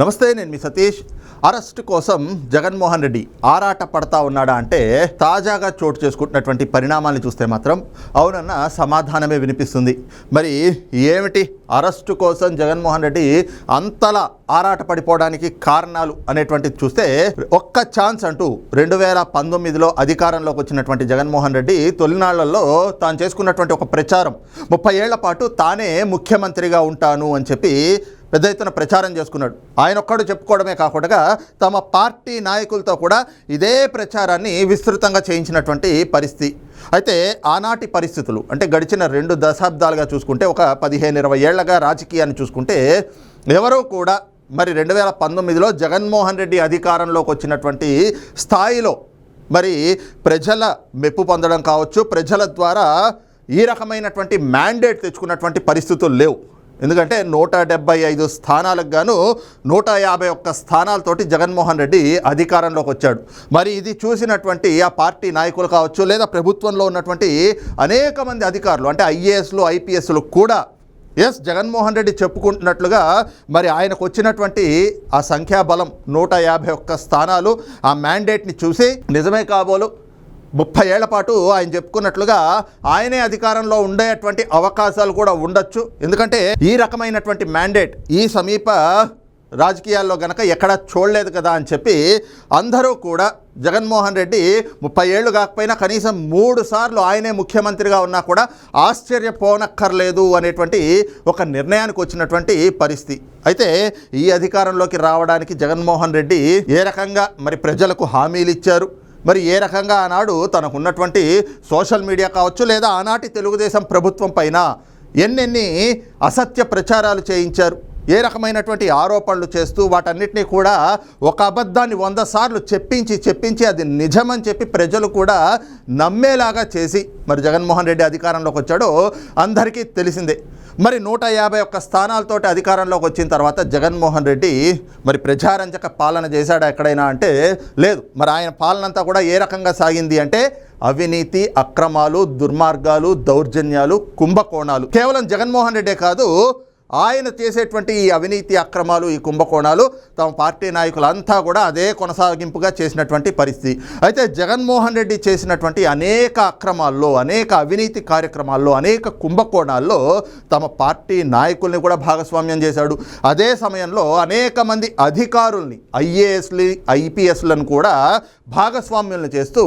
నమస్తే నేను మీ సతీష్. అరెస్ట్ కోసం జగన్మోహన్ రెడ్డి ఆరాట పడతా ఉన్నాడా అంటే తాజాగా చోటు చేసుకుంటున్నటువంటి పరిణామాలను చూస్తే మాత్రం అవునన్న సమాధానమే వినిపిస్తుంది. మరి ఏమిటి అరెస్టు కోసం జగన్మోహన్ రెడ్డి అంతలా ఆరాట పడిపోవడానికి కారణాలు అనేటువంటిది చూస్తే ఒక్క ఛాన్స్ అంటూ రెండు వేల పంతొమ్మిదిలో అధికారంలోకి వచ్చినటువంటి జగన్మోహన్ రెడ్డి తొలినాళ్ళలో తాను చేసుకున్నటువంటి ఒక ప్రచారం ముప్పై ఏళ్ళ పాటు తానే ముఖ్యమంత్రిగా ఉంటాను అని చెప్పి పెద్ద ఎత్తున ప్రచారం చేసుకున్నాడు. ఆయన ఒక్కడు చెప్పుకోవడమే కాకుండా తమ పార్టీ నాయకులతో కూడా ఇదే ప్రచారాన్ని విస్తృతంగా చేయించినటువంటి పరిస్థితి. అయితే ఆనాటి పరిస్థితులు అంటే గడిచిన రెండు దశాబ్దాలుగా చూసుకుంటే ఒక పదిహేను ఇరవై ఏళ్ళగా రాజకీయాన్ని చూసుకుంటే ఎవరూ కూడా మరి రెండు వేల పంతొమ్మిదిలో జగన్మోహన్ రెడ్డి అధికారంలోకి వచ్చినటువంటి స్థాయిలో మరి ప్రజల మెప్పు పొందడం కావచ్చు ప్రజల ద్వారా ఈ రకమైనటువంటి మ్యాండేట్ తెచ్చుకున్నటువంటి పరిస్థితులు లేవు. ఎందుకంటే నూట డెబ్బై ఐదు స్థానాలకు గాను నూట యాభై ఒక్క స్థానాలతోటి జగన్మోహన్ రెడ్డి అధికారంలోకి వచ్చాడు. మరి ఇది చూసినటువంటి ఆ పార్టీ నాయకులు కావచ్చు లేదా ప్రభుత్వంలో ఉన్నటువంటి అనేక మంది అధికారులు అంటే ఐఏఎస్లు ఐపీఎస్లు కూడా ఎస్ జగన్మోహన్ రెడ్డి చెప్పుకుంటున్నట్లుగా మరి ఆయనకు వచ్చినటువంటి ఆ సంఖ్యాబలం నూట యాభై ఒక్క స్థానాలు ఆ మ్యాండేట్ని చూసి నిజమే కాబోలు ముప్పై ఏళ్ళ పాటు ఆయన చెప్పుకున్నట్లుగా ఆయనే అధికారంలో ఉండేటువంటి అవకాశాలు కూడా ఉండొచ్చు. ఎందుకంటే ఈ రకమైనటువంటి మ్యాండేట్ ఈ సమీప రాజకీయాల్లో గనక ఎక్కడా చూడలేదు కదా అని చెప్పి అందరూ కూడా జగన్మోహన్ రెడ్డి ముప్పై ఏళ్ళు కాకపోయినా కనీసం మూడు సార్లు ఆయనే ముఖ్యమంత్రిగా ఉన్నా కూడా ఆశ్చర్యపోనక్కర్లేదు అనేటువంటి ఒక నిర్ణయానికి వచ్చినటువంటి పరిస్థితి. అయితే ఈ అధికారంలోకి రావడానికి జగన్మోహన్ రెడ్డి ఏ రకంగా మరి ప్రజలకు హామీలు ఇచ్చారు? మరి ఏ రకంగా ఆనాడు తనకున్నటువంటి సోషల్ మీడియా కావచ్చు లేదా ఆనాటి తెలుగుదేశం ప్రభుత్వం పైన ఎన్నెన్ని అసత్య ప్రచారాలు చేయించారు ఏ రకమైనటువంటి ఆరోపణలు చేస్తూ వాటన్నిటినీ కూడా ఒక అబద్ధాన్ని వంద సార్లు చెప్పించి చెప్పించి అది నిజమని చెప్పి ప్రజలు కూడా నమ్మేలాగా చేసి మరి జగన్మోహన్ రెడ్డి అధికారంలోకి వచ్చాడో అందరికీ తెలిసిందే. మరి నూట యాభై ఒక్క స్థానాలతోటి అధికారంలోకి వచ్చిన తర్వాత జగన్మోహన్ రెడ్డి మరి ప్రజారంజక పాలన చేశాడా ఎక్కడైనా అంటే లేదు. మరి ఆయన పాలనంతా కూడా ఏ రకంగా సాగింది అంటే అవినీతి అక్రమాలు దుర్మార్గాలు దౌర్జన్యాలు కుంభకోణాలు. కేవలం జగన్మోహన్ రెడ్డే కాదు ఆయన చేసేటువంటి ఈ అవినీతి అక్రమాలు ఈ కుంభకోణాలు తమ పార్టీ నాయకులంతా కూడా అదే కొనసాగింపుగా చేసినటువంటి పరిస్థితి. అయితే జగన్మోహన్ రెడ్డి చేసినటువంటి అనేక అక్రమాల్లో అనేక అవినీతి కార్యక్రమాల్లో అనేక కుంభకోణాల్లో తమ పార్టీ నాయకుల్ని కూడా భాగస్వామ్యం చేశాడు. అదే సమయంలో అనేక మంది అధికారుల్ని ఐఏఎస్లు ఐపీఎస్లను కూడా భాగస్వామ్యులను చేస్తూ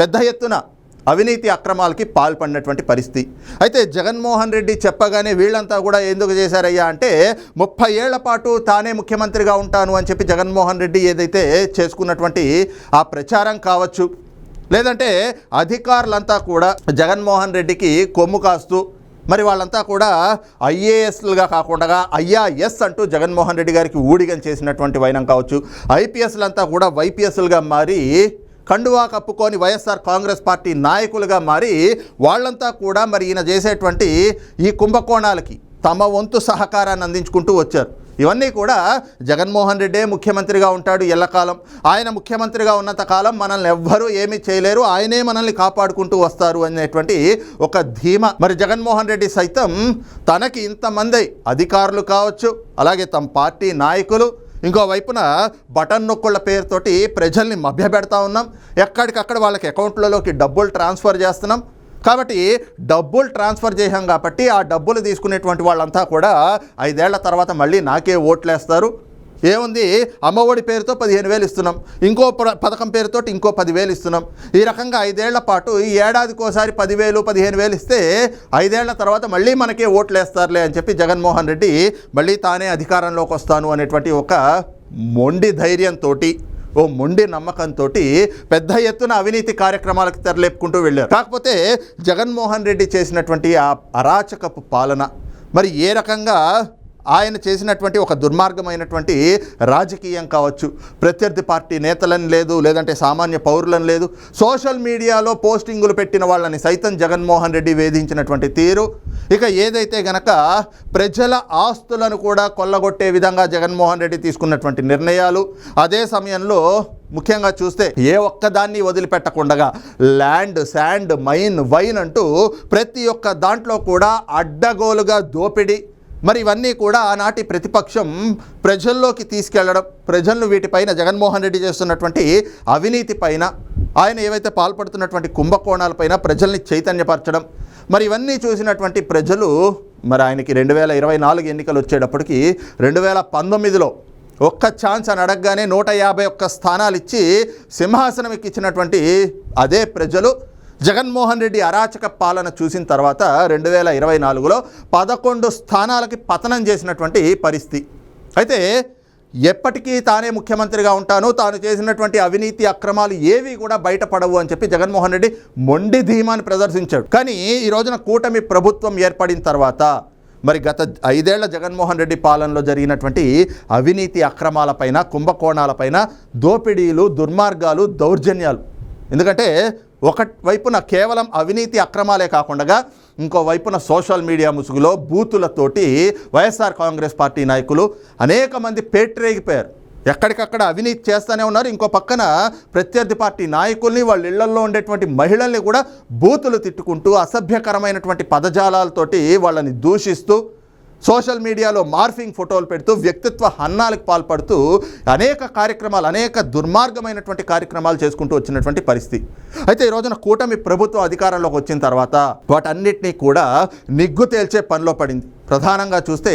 పెద్ద ఎత్తున అవినీతి అక్రమాలకి పాల్పడినటువంటి పరిస్థితి. అయితే జగన్మోహన్ రెడ్డి చెప్పగానే వీళ్ళంతా కూడా ఎందుకు చేశారయ్యా అంటే ముప్పై ఏళ్ళ పాటు తానే ముఖ్యమంత్రిగా ఉంటాను అని చెప్పి జగన్మోహన్ రెడ్డి ఏదైతే చేసుకున్నటువంటి ఆ ప్రచారం కావచ్చు లేదంటే అధికారులంతా కూడా జగన్మోహన్ రెడ్డికి కొమ్ము కాస్తూ మరి వాళ్ళంతా కూడా ఐఏఎస్లుగా కాకుండా ఐఆర్ఎస్ అంటూ జగన్మోహన్ రెడ్డి గారికి ఊడిగం చేసినటువంటి వైనం కావచ్చు ఐపీఎస్లంతా కూడా వైపీఎస్లుగా మారి కండువా కప్పుకొని వైఎస్ఆర్ కాంగ్రెస్ పార్టీ నాయకులుగా మారి వాళ్ళంతా కూడా మరి ఈయన చేసేటువంటి ఈ కుంభకోణాలకి తమ వంతు సహకారాన్ని అందించుకుంటూ వచ్చారు. ఇవన్నీ కూడా జగన్మోహన్ రెడ్డే ముఖ్యమంత్రిగా ఉంటాడు ఎల్లకాలం. ఆయన ముఖ్యమంత్రిగా ఉన్నంత కాలం మనల్ని ఎవ్వరూ ఏమీ చేయలేరు. ఆయనే మనల్ని కాపాడుకుంటూ వస్తారు అనేటువంటి ఒక ధీమ. మరి జగన్మోహన్ రెడ్డి సైతం తనకి ఇంతమంది అధికారులు కావచ్చు అలాగే తమ పార్టీ నాయకులు ఇంకో వైపున బటన్ నొక్కుళ్ళ పేరుతోటి ప్రజల్ని మభ్యపెడతా ఉన్నాం. ఎక్కడికక్కడ వాళ్ళకి అకౌంట్లలోకి డబ్బులు ట్రాన్స్ఫర్ చేస్తున్నాం. కాబట్టి డబ్బులు ట్రాన్స్ఫర్ చేశాం కాబట్టి ఆ డబ్బులు తీసుకునేటువంటి వాళ్ళంతా కూడా ఐదేళ్ళ తర్వాత మళ్ళీ నాకే ఓట్లేస్తారు. ఏముంది? అమ్మఒడి పేరుతో పదిహేను వేలు ఇస్తున్నాం. ఇంకో పథకం పేరుతో ఇంకో పదివేలు ఇస్తున్నాం. ఈ రకంగా ఐదేళ్ళ పాటు ఈ ఏడాదికోసారి పదివేలు పదిహేను వేలు ఇస్తే ఐదేళ్ళ తర్వాత మళ్ళీ మనకే ఓట్లు వేస్తారులే అని చెప్పి జగన్మోహన్ రెడ్డి మళ్ళీ తానే అధికారంలోకి వస్తాను అనేటువంటి ఒక మొండి ధైర్యంతో ఓ మొండి నమ్మకంతో పెద్ద ఎత్తున అవినీతి కార్యక్రమాలకు తెరలేపుకుంటూ వెళ్ళారు. కాకపోతే జగన్మోహన్ రెడ్డి చేసినటువంటి ఆ అరాచకపు పాలన మరి ఏ రకంగా ఆయన చేసినటువంటి ఒక దుర్మార్గమైనటువంటి రాజకీయం కావచ్చు. ప్రత్యర్థి పార్టీ నేతలని లేదు లేదంటే సామాన్య పౌరులను లేదు. సోషల్ మీడియాలో పోస్టింగులు పెట్టిన వాళ్ళని సైతం జగన్మోహన్ రెడ్డి వేధించినటువంటి తీరు. ఇక ఏదైతే గనక ప్రజల ఆస్తులను కూడా కొల్లగొట్టే విధంగా జగన్మోహన్ రెడ్డి తీసుకున్నటువంటి నిర్ణయాలు అదే సమయంలో ముఖ్యంగా చూస్తే ఏ ఒక్కదాన్ని వదిలిపెట్టకుండగా ల్యాండ్ శాండ్ మైన్ వైన్ అంటూ ప్రతి ఒక్క దాంట్లో కూడా అడ్డగోలుగా దోపిడీ మరి ఇవన్నీ కూడా ఆనాటి ప్రతిపక్షం ప్రజల్లోకి తీసుకెళ్ళడం ప్రజలను వీటిపైన జగన్మోహన్ రెడ్డి చేస్తున్నటువంటి అవినీతి పైన ఆయన ఏవైతే పాల్పడుతున్నటువంటి కుంభకోణాలపైన ప్రజల్ని చైతన్యపరచడం మరి ఇవన్నీ చూసినటువంటి ప్రజలు మరి ఆయనకి రెండు వేల ఇరవై నాలుగు ఎన్నికలు వచ్చేటప్పటికి రెండు వేల పంతొమ్మిదిలో ఒక్క ఛాన్స్ అని అడగగానే నూట యాభై ఒక్క స్థానాలు ఇచ్చి సింహాసనం ఎక్కించినటువంటి అదే ప్రజలు జగన్మోహన్ రెడ్డి అరాచక పాలన చూసిన తర్వాత రెండు వేల ఇరవై నాలుగులో పదకొండు స్థానాలకి పతనం చేసినటువంటి పరిస్థితి. అయితే ఎప్పటికీ తానే ముఖ్యమంత్రిగా ఉంటాను తాను చేసినటువంటి అవినీతి అక్రమాలు ఏవి కూడా బయటపడవు అని చెప్పి జగన్మోహన్ రెడ్డి మొండి ధీమాని ప్రదర్శించాడు. కానీ ఈ రోజున కూటమి ప్రభుత్వం ఏర్పడిన తర్వాత మరి గత ఐదేళ్ళ జగన్మోహన్ రెడ్డి పాలనలో జరిగినటువంటి అవినీతి అక్రమాలపైన కుంభకోణాలపైన దోపిడీలు దుర్మార్గాలు దౌర్జన్యాలు. ఎందుకంటే ఒక వైపున కేవలం అవినీతి అక్రమాలే కాకుండా ఇంకో వైపున సోషల్ మీడియా ముసుగులో బూతులతోటి వైఎస్ఆర్ కాంగ్రెస్ పార్టీ నాయకులు అనేక మంది పేట్రేగిపోయారు. ఎక్కడికక్కడ అవినీతి చేస్తూనే ఉన్నారు. ఇంకో పక్కన ప్రత్యర్థి పార్టీ నాయకుల్ని వాళ్ళ ఇళ్ళల్లో ఉండేటువంటి మహిళల్ని కూడా బూతులు తిట్టుకుంటూ అసభ్యకరమైనటువంటి పదజాలాలతోటి వాళ్ళని దూషిస్తూ సోషల్ మీడియాలో మార్ఫింగ్ ఫోటోలు పెడుతూ వ్యక్తిత్వ హన్నాలకు పాల్పడుతూ అనేక కార్యక్రమాలు అనేక దుర్మార్గమైనటువంటి కార్యక్రమాలు చేసుకుంటూ వచ్చినటువంటి పరిస్థితి. అయితే ఈ రోజున కూటమి ప్రభుత్వం అధికారంలోకి వచ్చిన తర్వాత వాటన్నిటినీ కూడా నిగ్గు తేల్చే పనిలో పడింది. ప్రధానంగా చూస్తే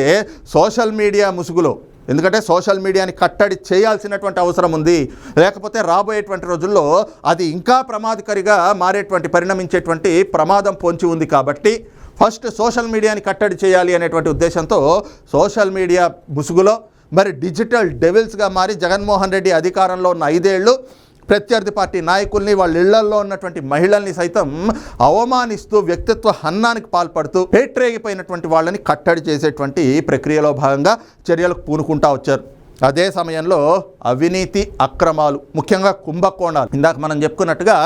సోషల్ మీడియా ముసుగులో ఎందుకంటే సోషల్ మీడియాని కట్టడి చేయాల్సినటువంటి అవసరం ఉంది. లేకపోతే రాబోయేటువంటి రోజుల్లో అది ఇంకా ప్రమాదకరిగా మారేటువంటి పరిణమించేటువంటి ప్రమాదం పొంచి ఉంది కాబట్టి ఫస్ట్ సోషల్ మీడియాని కట్టడి చేయాలి అనేటువంటి ఉద్దేశంతో సోషల్ మీడియా ముసుగులో మరి డిజిటల్ డెవిల్స్గా మారి జగన్మోహన్ రెడ్డి అధికారంలో ఉన్న ఐదేళ్ళు ప్రత్యర్థి పార్టీ నాయకుల్ని వాళ్ళ ఇళ్ళల్లో ఉన్నటువంటి మహిళల్ని సైతం అవమానిస్తూ వ్యక్తిత్వ హన్నానికి పాల్పడుతూ పేట్రేగిపోయినటువంటి వాళ్ళని కట్టడి చేసేటువంటి ప్రక్రియలో భాగంగా చర్యలకు పూనుకుంటా వచ్చారు. అదే సమయంలో అవినీతి అక్రమాలు ముఖ్యంగా కుంభకోణాలు. ఇందాక మనం చెప్పుకున్నట్టుగా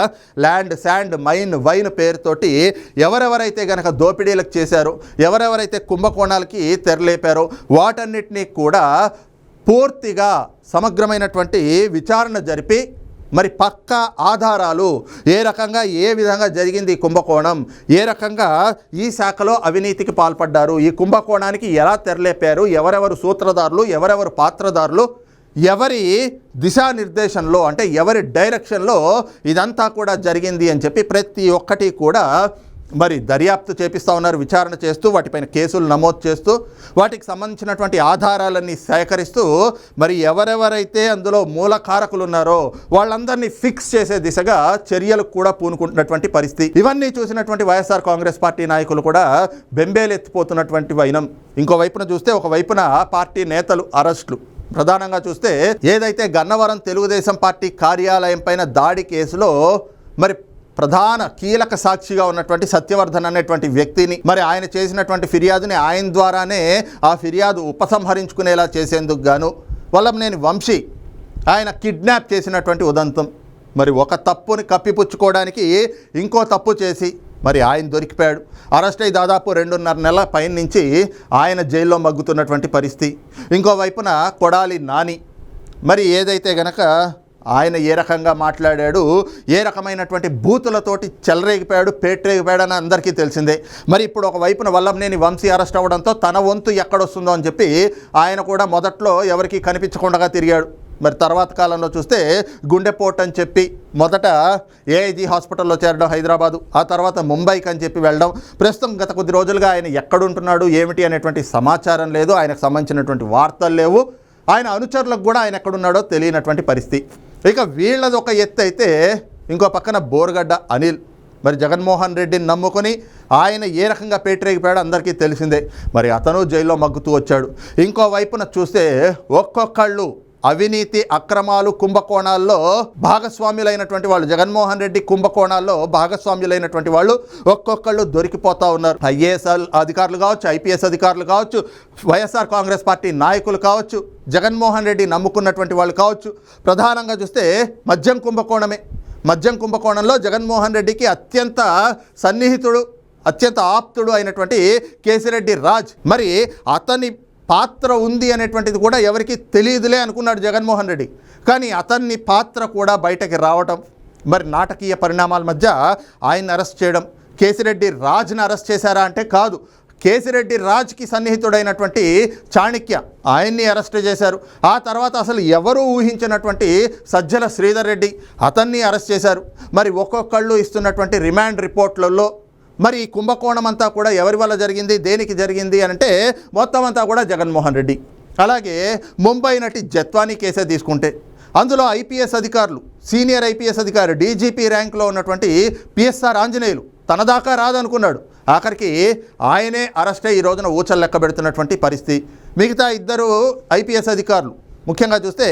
ల్యాండ్ శాండ్ మైన్ వైన్ పేరుతోటి ఎవరెవరైతే గనక దోపిడీలకు చేశారో ఎవరెవరైతే కుంభకోణాలకి తెరలేపారో వాటన్నిటినీ కూడా పూర్తిగా సమగ్రమైనటువంటి విచారణ జరిపి మరి పక్క ఆధారాలు ఏ రకంగా ఏ విధంగా జరిగింది ఈ కుంభకోణం? ఏ రకంగా ఈ శాఖలో అవినీతికి పాల్పడ్డారు? ఈ కుంభకోణానికి ఎలా తెరలేపారు? ఎవరెవరు సూత్రధారులు? ఎవరెవరు పాత్రధారులు? ఎవరి దిశానిర్దేశంలో అంటే ఎవరి డైరెక్షన్లో ఇదంతా కూడా జరిగింది అని చెప్పి ప్రతి ఒక్కటి కూడా మరి దర్యాప్తు చేపిస్తూ ఉన్నారు విచారణ చేస్తూ వాటిపైన కేసులు నమోదు చేస్తూ వాటికి సంబంధించినటువంటి ఆధారాలన్నీ సేకరిస్తూ మరి ఎవరెవరైతే అందులో మూలకారకులు ఉన్నారో వాళ్ళందరినీ ఫిక్స్ చేసే దిశగా చర్యలకు కూడా పూనుకుంటున్నటువంటి పరిస్థితి. ఇవన్నీ చూసినటువంటి వైఎస్ఆర్ కాంగ్రెస్ పార్టీ నాయకులు కూడా బెంబేలెత్తిపోతున్నటువంటి వైనం. ఇంకో వైపున చూస్తే ఒక వైపున పార్టీ నేతలు అరెస్టులు. ప్రధానంగా చూస్తే ఏదైతే గన్నవరం తెలుగుదేశం పార్టీ కార్యాలయం పైన దాడి కేసులో మరి ప్రధాన కీలక సాక్షిగా ఉన్నటువంటి సత్యవర్ధన్ అనేటువంటి వ్యక్తిని మరి ఆయన చేసినటువంటి ఫిర్యాదుని ఆయన ద్వారానే ఆ ఫిర్యాదు ఉపసంహరించుకునేలా చేసేందుకు గాను వల్లభనేని వంశీ ఆయన కిడ్నాప్ చేసినటువంటి ఉదంతం. మరి ఒక తప్పుని కప్పిపుచ్చుకోవడానికి ఇంకో తప్పు చేసి మరి ఆయన దొరికిపోయాడు. అరెస్ట్ అయి దాదాపు రెండున్నర నెలల పైన నుంచి ఆయన జైల్లో మగ్గుతున్నటువంటి పరిస్థితి. ఇంకో వైపున కొడాలి నాని. మరి ఏదైతే గనక ఆయన ఏ రకంగా మాట్లాడాడు ఏ రకమైనటువంటి బూతులతోటి చెలరేగిపోయాడు పేటరేగిపోయాడని అందరికీ తెలిసిందే. మరి ఇప్పుడు ఒక వైపున వల్లభనేని వంశీ అరెస్ట్ అవ్వడంతో తన వంతు ఎక్కడొస్తుందో అని చెప్పి ఆయన కూడా మొదట్లో ఎవరికీ కనిపించకుండా తిరిగాడు. మరి తర్వాత కాలంలో చూస్తే గుండెపోటు అని చెప్పి మొదట ఏఐజీ హాస్పిటల్లో చేరడం హైదరాబాదు ఆ తర్వాత ముంబైకి అని చెప్పి వెళ్ళడం. ప్రస్తుతం గత కొద్ది రోజులుగా ఆయన ఎక్కడుంటున్నాడు ఏమిటి అనేటువంటి సమాచారం లేదు ఆయనకు సంబంధించినటువంటి వార్తలు లేవు. ఆయన అనుచరులకు కూడా ఆయన ఎక్కడున్నాడో తెలియనటువంటి పరిస్థితి. ఇక వీళ్ళది ఒక ఎత్తు అయితే ఇంకో పక్కన బోర్గడ్డ అనిల్. మరి జగన్మోహన్ రెడ్డిని నమ్ముకొని ఆయన ఏ రకంగా పేటరేగిపోయాడో అందరికీ తెలిసిందే. మరి అతను జైల్లో మగ్గుతూ వచ్చాడు. ఇంకో వైపున చూస్తే ఒక్కొక్కళ్ళు అవినీతి అక్రమాలు కుంభకోణాల్లో భాగస్వాములైనటువంటి వాళ్ళు జగన్మోహన్ రెడ్డి కుంభకోణాల్లో భాగస్వామ్యులైనటువంటి వాళ్ళు ఒక్కొక్కళ్ళు దొరికిపోతా ఉన్నారు. ఐఏఎస్ అధికారులు కావచ్చు ఐపీఎస్ అధికారులు కావచ్చు వైఎస్ఆర్ కాంగ్రెస్ పార్టీ నాయకులు కావచ్చు జగన్మోహన్ రెడ్డి నమ్ముకున్నటువంటి వాళ్ళు కావచ్చు. ప్రధానంగా చూస్తే మద్యం కుంభకోణమే. మద్యం కుంభకోణంలో జగన్మోహన్ రెడ్డికి అత్యంత సన్నిహితుడు అత్యంత ఆప్తుడు అయినటువంటి కేసిరెడ్డి రాజ్. మరి అతని పాత్ర ఉంది అనేటువంటిది కూడా ఎవరికి తెలియదులే అనుకున్నాడు జగన్మోహన్ రెడ్డి. కానీ అతన్ని పాత్ర కూడా బయటకి రావటం మరి నాటకీయ పరిణామాల మధ్య ఆయన అరెస్ట్ చేయడం కేసిరెడ్డి రాజ్ని అరెస్ట్ చేశారా అంటే కాదు. కేసిరెడ్డి రాజ్కి సన్నిహితుడైనటువంటి చాణక్య ఆయన్ని అరెస్ట్ చేశారు. ఆ తర్వాత అసలు ఎవరూ ఊహించినటువంటి సజ్జల శ్రీధర్ రెడ్డి అతన్ని అరెస్ట్ చేశారు. మరి ఒక్కొక్కళ్ళు ఇస్తున్నటువంటి రిమాండ్ రిపోర్ట్లలో మరి ఈ కుంభకోణం అంతా కూడా ఎవరి వల్ల జరిగింది? దేనికి జరిగింది అని అంటే మొత్తం అంతా కూడా జగన్మోహన్ రెడ్డి. అలాగే ముంబై నటి జత్వానీ కేసే తీసుకుంటే. అందులో ఐపీఎస్ అధికారులు సీనియర్ ఐపీఎస్ అధికారి డీజీపీ ర్యాంక్లో ఉన్నటువంటి పిఎస్ఆర్ ఆంజనేయులు తన దాకా రాదనుకున్నాడు. ఆఖరికి ఆయనే అరెస్ట్ ఈ రోజున ఊచలు లెక్క పెడుతున్నటువంటి పరిస్థితి. మిగతా ఇద్దరు ఐపీఎస్ అధికారులు ముఖ్యంగా చూస్తే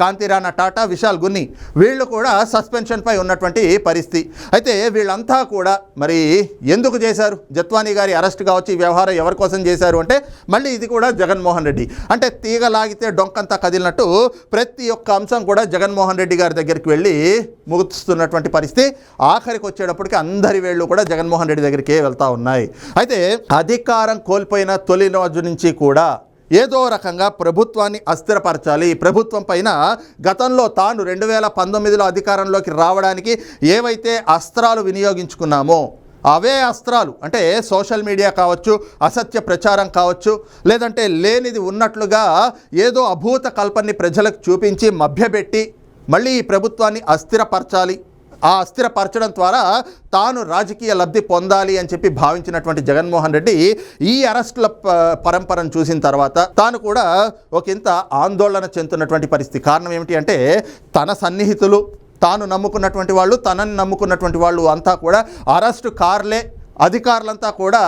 కాంతిరాణా టాటా విశాల్ గున్ని వీళ్ళు కూడా సస్పెన్షన్పై ఉన్నటువంటి పరిస్థితి. అయితే వీళ్ళంతా కూడా మరి ఎందుకు చేశారు? జత్వానీ గారి అరెస్ట్ కావచ్చు ఈ వ్యవహారం ఎవరి కోసం చేశారు అంటే మళ్ళీ ఇది కూడా జగన్మోహన్ రెడ్డి. అంటే తీగ లాగితే డొంకంతా కదిలినట్టు ప్రతి ఒక్క అంశం కూడా జగన్మోహన్ రెడ్డి గారి దగ్గరికి వెళ్ళి ముగుస్తున్నటువంటి పరిస్థితి. ఆఖరికి వచ్చేటప్పటికి అందరి వేళ్ళు కూడా జగన్మోహన్ రెడ్డి దగ్గరికే వెళ్తా ఉన్నాయి. అయితే అధికారం కోల్పోయిన తొలి రోజు నుంచి కూడా ఏదో రకంగా ప్రభుత్వాన్ని అస్థిరపరచాలి. ప్రభుత్వం పైన గతంలో తాను రెండు వేల పంతొమ్మిదిలో అధికారంలోకి రావడానికి ఏవైతే అస్త్రాలు వినియోగించుకున్నామో అవే అస్త్రాలు అంటే సోషల్ మీడియా కావచ్చు అసత్య ప్రచారం కావచ్చు లేదంటే లేనిది ఉన్నట్లుగా ఏదో అభూత కల్పన్ని ప్రజలకు చూపించి మభ్యపెట్టి మళ్ళీ ఈ ప్రభుత్వాన్ని అస్థిరపరచాలి. ఆ అస్థిరపరచడం ద్వారా తాను రాజకీయ లబ్ధి పొందాలి అని చెప్పి భావించినటువంటి జగన్మోహన్ రెడ్డి ఈ అరెస్టుల పరంపరను చూసిన తర్వాత తాను కూడా ఒకంత ఆందోళన చెందుతున్నటువంటి పరిస్థితి. కారణం ఏమిటి అంటే తన సన్నిహితులు తాను నమ్ముకున్నటువంటి వాళ్ళు తనని నమ్ముకున్నటువంటి వాళ్ళు అంతా కూడా అరెస్టు కార్లే అధికారులంతా కూడా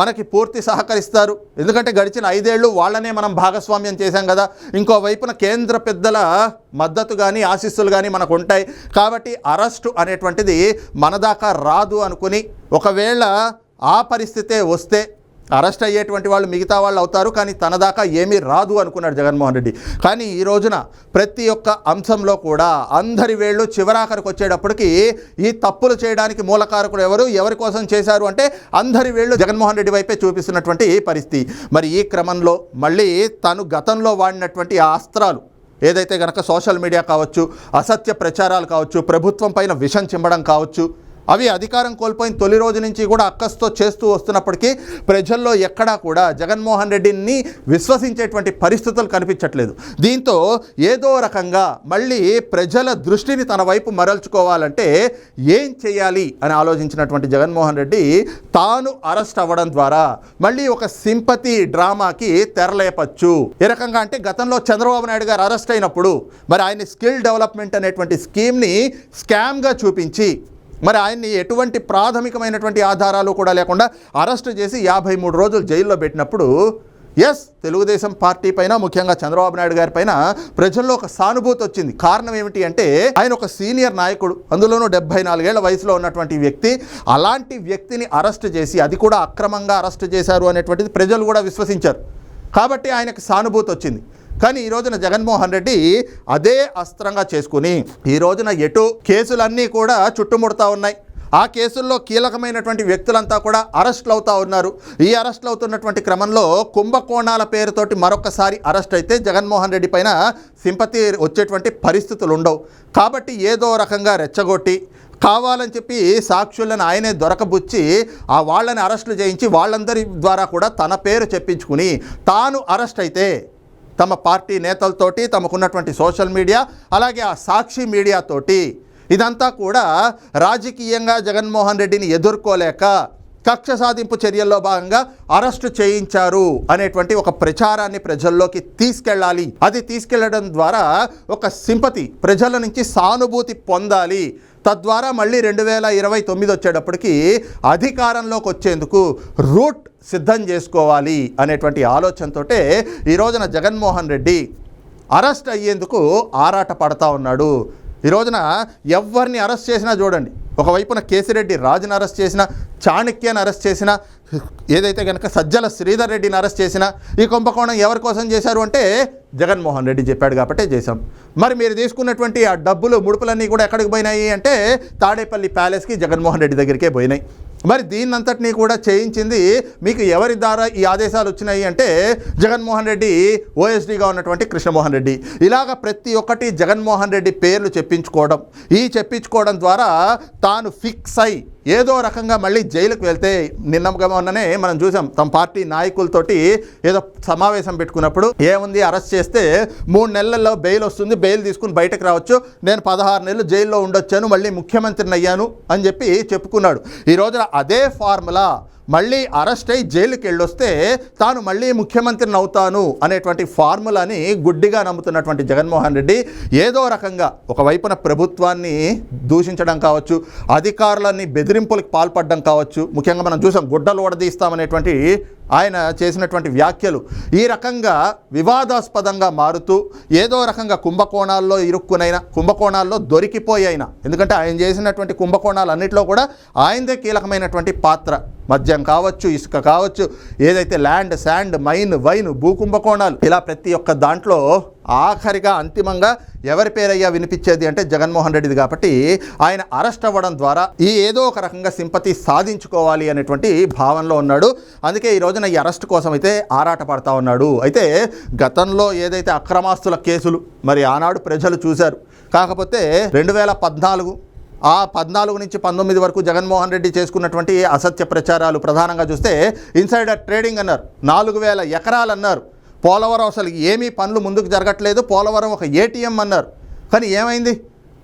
మనకి పూర్తి సహకరిస్తారు. ఎందుకంటే గడిచిన ఐదేళ్ళు వాళ్ళనే మనం భాగస్వామ్యం చేశాం కదా. ఇంకో వైపున కేంద్ర పెద్దల మద్దతు కానీ ఆశీస్సులు కానీ మనకు ఉంటాయి కాబట్టి అరెస్టు అనేటువంటిది మన దాకా రాదు అనుకుని ఒకవేళ ఆ పరిస్థితే వస్తే అరెస్ట్ అయ్యేటువంటి వాళ్ళు మిగతా వాళ్ళు అవుతారు కానీ తన దాకా ఏమీ రాదు అనుకున్నాడు జగన్మోహన్ రెడ్డి. కానీ ఈ రోజున ప్రతి ఒక్క అంశంలో కూడా అందరి వేళ్ళు చివరాఖరికి వచ్చేటప్పటికి ఈ తప్పులు చేయడానికి మూలకారకుడు ఎవరు ఎవరి కోసం చేశారు అంటే అందరి వేళ్ళు జగన్మోహన్ రెడ్డి వైపే చూపిస్తున్నటువంటి పరిస్థితి. మరి ఈ క్రమంలో మళ్ళీ తను గతంలో వాడినటువంటి అస్త్రాలు ఏదైతే గనక సోషల్ మీడియా కావచ్చు అసత్య ప్రచారాలు కావచ్చు ప్రభుత్వం పైన విషం చిమ్మడం కావచ్చు అవి అధికారం కోల్పోయిన తొలి రోజు నుంచి కూడా అక్కస్తో చేస్తూ వస్తున్నప్పటికీ ప్రజల్లో ఎక్కడా కూడా జగన్మోహన్ రెడ్డిని విశ్వసించేటువంటి పరిస్థితులు కనిపించట్లేదు. దీంతో ఏదో రకంగా మళ్ళీ ప్రజల దృష్టిని తన వైపు మరల్చుకోవాలంటే ఏం చేయాలి అని ఆలోచించినటువంటి జగన్మోహన్ రెడ్డి తాను అరెస్ట్ అవ్వడం ద్వారా మళ్ళీ ఒక సింపతి డ్రామాకి తెరలేపచ్చు. ఏ రకంగా అంటే గతంలో చంద్రబాబు నాయుడు గారు అరెస్ట్ అయినప్పుడు మరి ఆయన స్కిల్ డెవలప్మెంట్ అనేటువంటి స్కీమ్ని స్కామ్గా చూపించి మరి ఆయన్ని ఎటువంటి ప్రాథమికమైనటువంటి ఆధారాలు కూడా లేకుండా అరెస్ట్ చేసి యాభై మూడు రోజులు జైల్లో పెట్టినప్పుడు ఎస్ తెలుగుదేశం పార్టీ పైన ముఖ్యంగా చంద్రబాబు నాయుడు గారి పైన ప్రజల్లో ఒక సానుభూతి వచ్చింది. కారణం ఏమిటి అంటే ఆయన ఒక సీనియర్ నాయకుడు. అందులోనూ డెబ్బై నాలుగేళ్ళ వయసులో ఉన్నటువంటి వ్యక్తి అలాంటి వ్యక్తిని అరెస్ట్ చేసి అది కూడా అక్రమంగా అరెస్ట్ చేశారు అనేటువంటిది ప్రజలు కూడా విశ్వసించారు. కాబట్టి ఆయనకు సానుభూతి వచ్చింది. కానీ ఈ రోజున జగన్మోహన్ రెడ్డి అదే అస్త్రంగా చేసుకుని ఈ రోజున ఎటు కేసులన్నీ కూడా చుట్టుముడతా ఉన్నాయి. ఆ కేసుల్లో కీలకమైనటువంటి వ్యక్తులంతా కూడా అరెస్టులు అవుతా ఉన్నారు. ఈ అరెస్టులు అవుతున్నటువంటి క్రమంలో కుంభకోణాల పేరుతోటి మరొకసారి అరెస్ట్ అయితే జగన్మోహన్ రెడ్డి పైన సింపతి వచ్చేటువంటి పరిస్థితులు ఉండవు కాబట్టి ఏదో రకంగా రెచ్చగొట్టి కావాలని చెప్పి సాక్షులను ఆయనే దొరకబుచ్చి ఆ వాళ్ళని అరెస్టులు చేయించి వాళ్ళందరి ద్వారా కూడా తన పేరు చెప్పించుకుని తాను అరెస్ట్ అయితే తమ పార్టీ నేతలతోటి తమకున్నటువంటి సోషల్ మీడియా అలాగే ఆ సాక్షి మీడియాతోటి ఇదంతా కూడా రాజకీయంగా జగన్మోహన్ రెడ్డిని ఎదుర్కోలేక కక్ష సాధింపు చర్యల్లో భాగంగా అరెస్టు చేయించారు అనేటువంటి ఒక ప్రచారాన్ని ప్రజల్లోకి తీసుకెళ్ళాలి. అది తీసుకెళ్ళడం ద్వారా ఒక సింపతి ప్రజల నుంచి సానుభూతి పొందాలి. తద్వారా మళ్ళీ రెండు వేల ఇరవై తొమ్మిది వచ్చేటప్పటికి అధికారంలోకి వచ్చేందుకు రూట్ సిద్ధం చేసుకోవాలి అనేటువంటి ఆలోచనతోటే ఈ రోజున జగన్మోహన్ రెడ్డి అరెస్ట్ అయ్యేందుకు ఆరాట పడతా ఉన్నాడు. ఈ రోజున ఎవరిని అరెస్ట్ చేసినా చూడండి. ఒకవైపున కేసిరెడ్డి రాజుని అరెస్ట్ చేసిన చాణక్యను అరెస్ట్ చేసిన ఏదైతే కనుక సజ్జల శ్రీధర్ రెడ్డిని అరెస్ట్ చేసిన ఈ కుంభకోణం ఎవరి కోసం చేశారు అంటే జగన్మోహన్ రెడ్డి చెప్పాడు కాబట్టే చేశాం. మరి మీరు తీసుకున్నటువంటి ఆ డబ్బులు ముడుపులన్నీ కూడా ఎక్కడికి పోయినాయి అంటే తాడేపల్లి ప్యాలెస్కి జగన్మోహన్ రెడ్డి దగ్గరికే పోయినాయి. మరి దీన్నంతటినీ కూడా చేయించింది మీకు ఎవరి ద్వారా ఈ ఆదేశాలు వచ్చినాయి అంటే జగన్మోహన్ రెడ్డి ఓఎస్డీగా ఉన్నటువంటి కృష్ణమోహన్ రెడ్డి. ఇలాగ ప్రతి ఒక్కటి జగన్మోహన్ రెడ్డి పేర్లు చెప్పించుకోవడం. ఈ చెప్పించుకోవడం ద్వారా తాను ఫిక్స్ అయి ఏదో రకంగా మళ్ళీ జైలుకు వెళ్తే నిన్నగా మొన్ననే మనం చూసాం తమ పార్టీ నాయకులతోటి ఏదో సమావేశం పెట్టుకున్నప్పుడు ఏముంది అరెస్ట్ చేస్తే మూడు నెలల్లో బెయిల్ వస్తుంది బెయిల్ తీసుకుని బయటకు రావచ్చు నేను పదహారు నెలలు జైల్లో ఉండొచ్చాను మళ్ళీ ముఖ్యమంత్రిని అయ్యాను అని చెప్పి చెప్పుకున్నాడు. ఈ రోజున అదే ఫార్ములా మళ్ళీ అరెస్ట్ అయి జైలుకి వెళ్ళొస్తే తాను మళ్ళీ ముఖ్యమంత్రిని అవుతాను అనేటువంటి ఫార్ములాని గుడ్డిగా నమ్ముతున్నటువంటి జగన్మోహన్ రెడ్డి ఏదో రకంగా ఒకవైపున ప్రభుత్వాన్ని దూషించడం కావచ్చు అధికారులని బెదిరింపులకు పాల్పడడం కావచ్చు ముఖ్యంగా మనం చూసాం గుడ్డలు ఓడదీస్తామనేటువంటి ఆయన చేసినటువంటి వ్యాఖ్యలు ఈ రకంగా వివాదాస్పదంగా మారుతూ ఏదో రకంగా కుంభకోణాల్లో ఇరుక్కునైనా కుంభకోణాల్లో దొరికిపోయినా ఎందుకంటే ఆయన చేసినటువంటి కుంభకోణాలు అన్నింటిలో కూడా ఆయనదే కీలకమైనటువంటి పాత్ర. మద్యం కావచ్చు ఇసుక కావచ్చు ఏదైతే ల్యాండ్ శాండ్ మైన్ వైన్ భూకుంభకోణాలు ఇలా ప్రతి ఒక్క దాంట్లో ఆఖరిగా అంతిమంగా ఎవరి పేరయ్యా వినిపించేది అంటే జగన్మోహన్ రెడ్డిది కాబట్టి ఆయన అరెస్ట్ అవ్వడం ద్వారా ఈ ఏదో ఒక రకంగా సింపతి సాధించుకోవాలి అనేటువంటి భావనలో ఉన్నాడు. అందుకే ఈ రోజున ఈ అరెస్ట్ కోసం అయితే ఆరాట పడతా ఉన్నాడు. అయితే గతంలో ఏదైతే అక్రమాస్తుల కేసులు మరి ఆనాడు ప్రజలు చూశారు. కాకపోతే రెండు వేల పద్నాలుగు ఆ పద్నాలుగు నుంచి పంతొమ్మిది వరకు జగన్మోహన్ రెడ్డి చేసుకున్నటువంటి అసత్య ప్రచారాలు ప్రధానంగా చూస్తే ఇన్సైడర్ ట్రేడింగ్ అన్నారు నాలుగు వేల ఎకరాలు అన్నారు. పోలవరం అసలు ఏమీ పనులు ముందుకు జరగట్లేదు పోలవరం ఒక ఏటీఎం అన్నారు. కానీ ఏమైంది?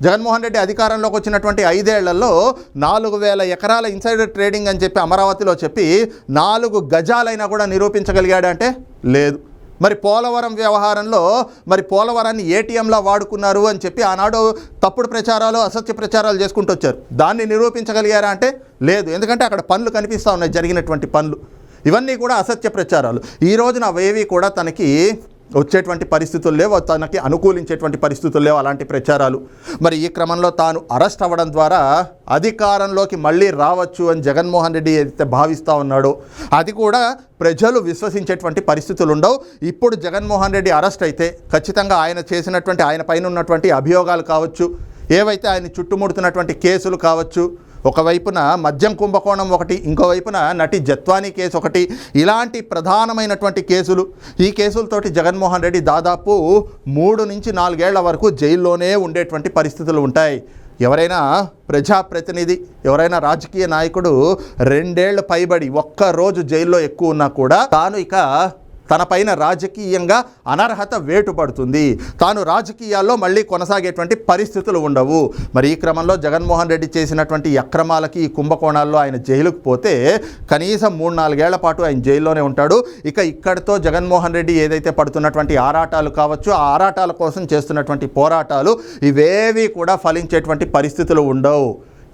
జగన్మోహన్ రెడ్డి అధికారంలోకి వచ్చినటువంటి ఐదేళ్ళలో నాలుగు వేల ఎకరాల ఇన్సైడర్ ట్రేడింగ్ అని చెప్పి అమరావతిలో చెప్పి నాలుగు గజాలైనా కూడా నిరూపించగలిగాడంటే లేదు. మరి పోలవరం వ్యవహారంలో మరి పోలవరాన్ని ఏటీఎంలా వాడుకున్నారు అని చెప్పి ఆనాడు తప్పుడు ప్రచారాలు అసత్య ప్రచారాలు చేసుకుంటూ వచ్చారు. దాన్ని నిరూపించగలిగారా అంటే లేదు. ఎందుకంటే అక్కడ పనులు కనిపిస్తూ ఉన్నాయి జరిగినటువంటి పనులు. ఇవన్నీ కూడా అసత్య ప్రచారాలు. ఈ రోజున అవేవి కూడా తనకి వచ్చేటువంటి పరిస్థితులు లేవు తనకి అనుకూలించేటువంటి పరిస్థితులు లేవు అలాంటి ప్రచారాలు. మరి ఈ క్రమంలో తాను అరెస్ట్ అవ్వడం ద్వారా అధికారంలోకి మళ్ళీ రావచ్చు అని జగన్మోహన్ రెడ్డి ఏదైతే భావిస్తూ ఉన్నాడో అది కూడా ప్రజలు విశ్వసించేటువంటి పరిస్థితులు ఉండవు. ఇప్పుడు జగన్మోహన్ రెడ్డి అరెస్ట్ అయితే ఖచ్చితంగా ఆయన చేసినటువంటి ఆయన పైన ఉన్నటువంటి అభియోగాలు కావచ్చు ఏవైతే ఆయన చుట్టుముడుతున్నటువంటి కేసులు కావచ్చు ఒకవైపున మద్యం కుంభకోణం ఒకటి ఇంకోవైపున నటి జత్వానీ కేసు ఒకటి ఇలాంటి ప్రధానమైనటువంటి కేసులు. ఈ కేసులతోటి జగన్మోహన్ రెడ్డి దాదాపు మూడు నుంచి నాలుగేళ్ళ వరకు జైల్లోనే ఉండేటువంటి పరిస్థితులు ఉంటాయి. ఎవరైనా ప్రజాప్రతినిధి ఎవరైనా రాజకీయ నాయకుడు రెండేళ్ళు పైబడి ఒక్క రోజు జైల్లో ఎక్కువ ఉన్నా కూడా తాను ఇక తన పైన రాజకీయంగా అనర్హత వేటుపడుతుంది. తాను రాజకీయాల్లో మళ్ళీ కొనసాగేటువంటి పరిస్థితులు ఉండవు. మరి ఈ క్రమంలో జగన్మోహన్ రెడ్డి చేసినటువంటి అక్రమాలకి ఈ కుంభకోణాల్లో ఆయన జైలుకు పోతే కనీసం మూడు నాలుగేళ్ళ పాటు ఆయన జైల్లోనే ఉంటాడు. ఇక ఇక్కడితో జగన్మోహన్ రెడ్డి ఏదైతే పడుతున్నటువంటి ఆరాటాలు కావచ్చు ఆ ఆరాటాల కోసం చేస్తున్నటువంటి పోరాటాలు ఇవేవి కూడా ఫలించేటువంటి పరిస్థితులు ఉండవు.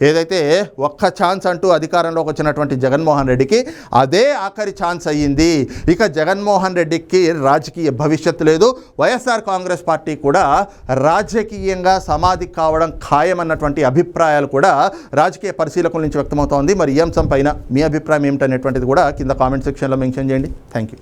ఏదైతే ఒక్క ఛాన్స్ అంటూ అధికారంలోకి వచ్చినటువంటి జగన్మోహన్ రెడ్డికి అదే ఆఖరి ఛాన్స్ అయ్యింది. ఇక జగన్మోహన్ రెడ్డికి రాజకీయ భవిష్యత్తు లేదు. వైఎస్ఆర్ కాంగ్రెస్ పార్టీ కూడా రాజకీయంగా సమాధి కావడం ఖాయమన్నటువంటి అభిప్రాయాలు కూడా రాజకీయ పరిశీలకుల నుంచి వ్యక్తమవుతోంది. మరి ఈ అంశం పైన మీ అభిప్రాయం ఏమిటనేటువంటిది కూడా కింద కామెంట్ సెక్షన్లో మెన్షన్ చేయండి. Thank you